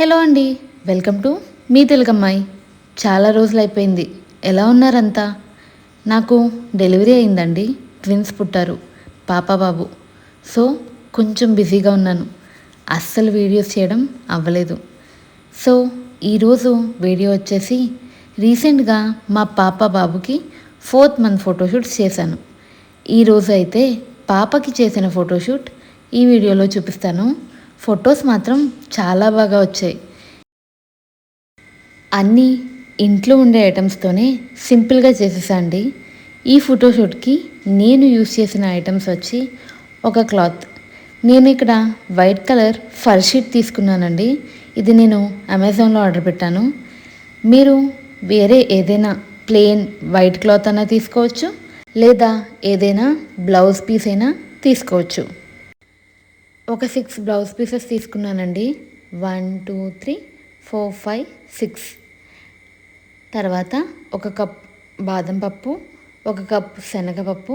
Hello అండి welcome to me తెలుగమ్మాయి. చాలా రోజులు అయిపోయింది ఎలా ఉన్నారంతా? నాకు డెలివరీ అయిందండి. ట్విన్స్ పుట్టారు పాప బాబు. సో కొంచెం బిజీగా ఉన్నాను. అస్సలు వీడియోస్ చేయడం అవ్వలేదు. సో ఈరోజు వీడియో వచ్చేసి రీసెంట్గా మా పాప బాబుకి ఫోర్త్ మంత్ ఫోటోషూట్స్ చేశాను. ఈరోజు అయితే పాపకి చేసిన ఫోటోషూట్ ఈ వీడియోలో చూపిస్తాను. ఫొటోస్ మాత్రం చాలా బాగా వచ్చాయి. అన్నీ ఇంట్లో ఉండే ఐటమ్స్తోనే సింపుల్గా చేసేసండి ఈ ఫోటోషూట్కి నేను యూస్ చేసిన ఐటమ్స్ వచ్చి ఒక క్లాత్ నేను ఇక్కడ వైట్ కలర్ ఫర్ షీట్ తీసుకున్నానండి. ఇది నేను అమెజాన్లో ఆర్డర్ పెట్టాను. మీరు వేరే ఏదైనా ప్లెయిన్ వైట్ క్లాత్ అన్నా తీసుకోవచ్చు లేదా ఏదైనా బ్లౌజ్ పీస్ అయినా తీసుకోవచ్చు. ఒక సిక్స్ బ్లౌజ్ పీసెస్ తీసుకున్నానండి. One two three four five six తర్వాత ఒక కప్ బాదం పప్పు ఒక కప్ శనగపప్పు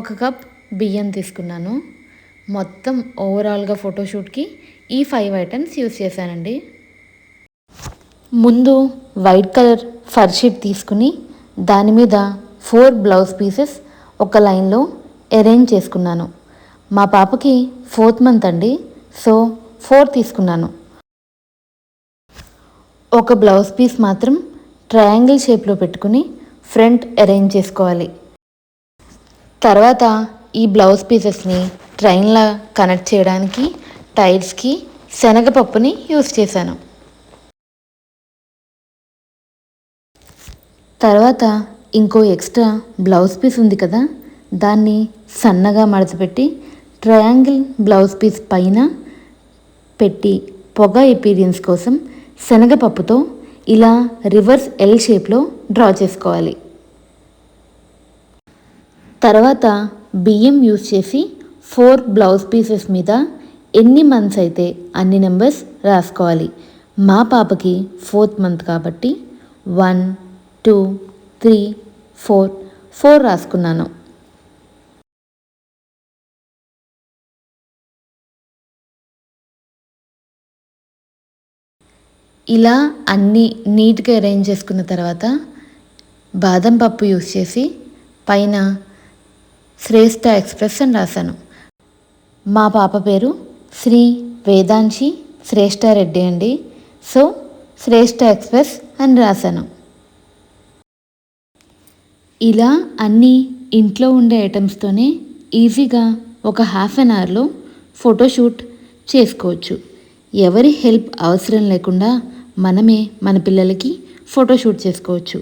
ఒక కప్ బియ్యం తీసుకున్నాను. మొత్తం ఓవరాల్గా ఫోటోషూట్కి ఈ ఫైవ్ ఐటమ్స్ యూస్ చేశానండి. ముందు వైట్ కలర్ ఫర్ షీట్ తీసుకుని దాని మీద ఫోర్ బ్లౌజ్ పీసెస్ ఒక లైన్లో అరేంజ్ చేసుకున్నాను. మా పాపకి ఫోర్త్ మంత్ అండి. సో ఫోర్ తీసుకున్నాను. ఒక బ్లౌజ్ పీస్ మాత్రం ట్రయాంగిల్ షేప్లో పెట్టుకుని ఫ్రంట్ అరేంజ్ చేసుకోవాలి. తర్వాత ఈ బ్లౌజ్ పీసెస్ని ట్రైన్లా కనెక్ట్ చేయడానికి టైర్స్కి శనగపప్పుని యూస్ చేశాను. తర్వాత ఇంకో ఎక్స్ట్రా బ్లౌజ్ పీస్ ఉంది కదా దాన్ని సన్నగా మడతపెట్టి ట్రయాంగిల్ బ్లౌజ్ పీస్ పైన పెట్టి పొగ ఎపీరియన్స్ కోసం శనగపప్పుతో ఇలా రివర్స్ ఎల్ షేప్లో డ్రా చేసుకోవాలి. తర్వాత బియ్యం యూజ్ చేసి ఫోర్ బ్లౌజ్ పీసెస్ మీద ఎన్ని మంత్స్ అయితే అన్ని నెంబర్స్ రాసుకోవాలి. మా పాపకి ఫోర్త్ మంత్ కాబట్టి one two three four four రాసుకున్నాను. ఇలా అన్నీ నీట్గా అరేంజ్ చేసుకున్న తర్వాత బాదం పప్పు యూస్ చేసి పైన శ్రేష్ఠ ఎక్స్ప్రెస్ అని రాశాను. మా పాప పేరు శ్రీ వేదాంశి శ్రేష్ఠ రెడ్డి అండి. సో శ్రేష్ఠ ఎక్స్ప్రెస్ అని రాశాను. ఇలా అన్నీ ఇంట్లో ఉండే ఐటమ్స్తోనే ఈజీగా ఒక హాఫ్ అన్ అవర్లో ఫోటోషూట్ చేసుకోవచ్చు. ఎవరి హెల్ప్ అవసరం లేకుండా మనమే మన పిల్లలకి ఫోటోషూట్ చేసుకోవచ్చు.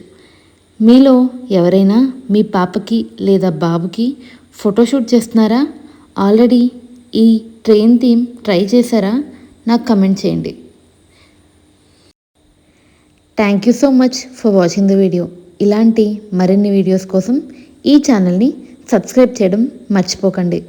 మీలో ఎవరైనా మీ పాపకి లేదా బాబుకి ఫోటోషూట్ చేస్తున్నారా? ఆల్రెడీ ఈ ట్రైన్ థీమ్ ట్రై చేశారా? నాకు కమెంట్ చేయండి. Thank you so much for watching the video. ఇలాంటి మరిన్ని వీడియోస్ కోసం ఈ ఛానల్ని సబ్స్క్రైబ్ చేయడం మర్చిపోకండి.